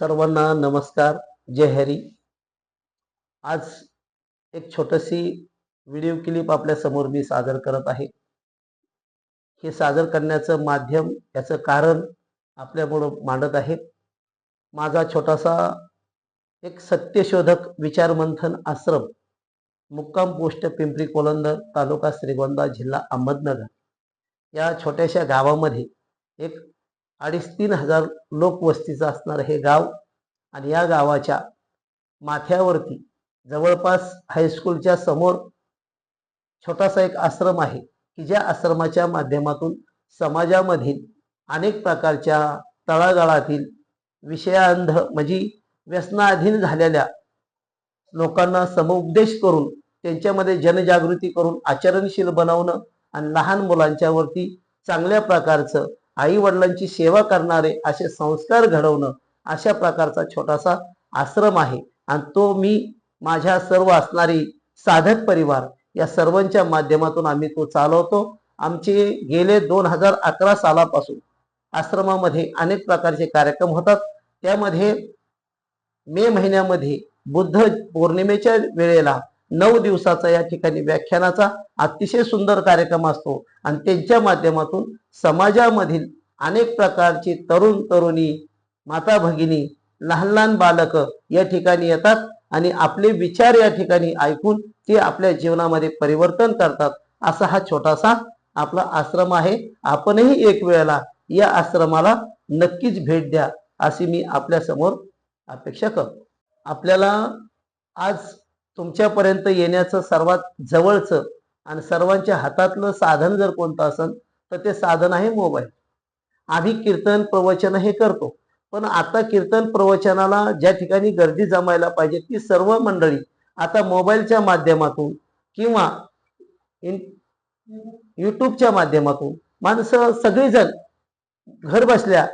सर्वांना नमस्कार जय हरी. आज एक छोटीशी व्हिडिओ क्लिप आपल्यासमोर मी सादर करत आहे. हे सादर करण्याचं माध्यम याचं कारण आपल्यामुळं मांडत आहे. माझा छोटासा एक सत्यशोधक विचारमंथन आश्रम मुक्काम पोस्ट पिंपरी कोलंदर तालुका श्रीगोंदा जिल्हा अहमदनगर. या छोट्याशा गावामध्ये एक अडीच तीन हजार लोकवस्तीचं असणारं हे गाव आणि या गावाच्या माथ्यावरती जवळपास हायस्कूलच्या समोर छोटासा एक आश्रम आहे की ज्या आश्रमाच्या माध्यमातून समाजामधील अनेक प्रकारच्या तळागाळातील विषयांध म्हणजे व्यसनाधीन झालेल्या लोकांना समुपदेश करून त्यांच्यामध्ये जनजागृती करून आचरणशील बनवणं आणि लहान मुलांच्यावरती चांगल्या प्रकारचं आई वडिलांची सेवा करणारे असे संस्कार घडवणं अशा प्रकारचा छोटासा आश्रम आहे. आणि तो मी माझ्या सर्व असणारी साधक परिवार या सर्वांच्या माध्यमातून आम्ही तो चालवतो. आमचे गेले दोन हजार अकरा सालापासून आश्रमामध्ये अनेक प्रकारचे कार्यक्रम होतात. त्यामध्ये मे महिन्यामध्ये बुद्ध पौर्णिमेच्या वेळेला नऊ दिवसाचा या ठिकाणी व्याख्यानाचा अतिशय सुंदर कार्यक्रम असतो. आणि त्यांच्या माध्यमातून समाजामधील अनेक प्रकारची तरुण तरुणी माता भगिनी लहान लहान बालक या ठिकाणी येतात आणि आपले विचार या ठिकाणी ऐकून ते आपल्या जीवनामध्ये परिवर्तन करतात. असा हा छोटासा आपला आश्रम आहे. आपणही एक वेळेला या आश्रमाला नक्कीच भेट द्या अशी मी आपल्यासमोर अपेक्षा करतो. आपल्याला आज तुमच्यापर्यंत येण्याचं सर्वात जवळचं आणि सर्वांच्या हातातलं साधन जर कोणतं असेल तर ते साधन आहे मोबाईल. आम्ही कीर्तन प्रवचन हे करतो. पण आता कीर्तन प्रवचनाला ज्या ठिकाणी गर्दी जमायला पाहिजे ती सर्व मंडळी आता मोबाईलच्या माध्यमातून किंवा इन यूट्यूबच्या माध्यमातून माणसं सगळीजण घर बसल्या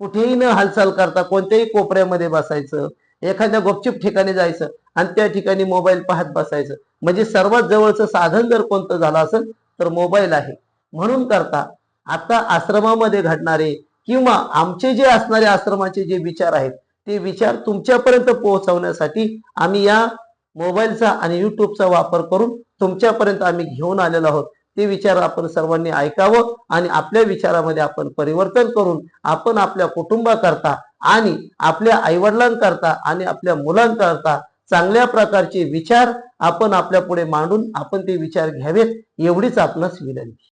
कुठेही न हालचाल करता कोणत्याही कोपऱ्यामध्ये बसायचं एखाद्या गुपचूप ठिकाणी जायचं आणि त्या ठिकाणी मोबाईल पाहत बसायचं. म्हणजे सर्वात जवळचं साधन जर कोणतं झालं असेल तर मोबाईल आहे. म्हणून करता आता आश्रमामध्ये घडणारे किंवा आमचे जे असणारे आश्रमाचे जे विचार आहेत ते विचार तुमच्यापर्यंत पोहोचवण्यासाठी आम्ही या मोबाईलचा आणि युट्यूबचा वापर करून तुमच्यापर्यंत आम्ही घेऊन आलेलो आहोत. ते विचार आपण सर्वांनी ऐकावं आणि आपल्या विचारामध्ये आपण परिवर्तन करून आपण आपल्या कुटुंबाकरता आणि आपल्या आईवडिलांकरता आणि आपल्या मुलांकरता चांगल्या प्रकारचे विचार आपण आपल्या पुढे मांडून आपण ते विचार घ्यावेत एवढीच आपणास विनंती.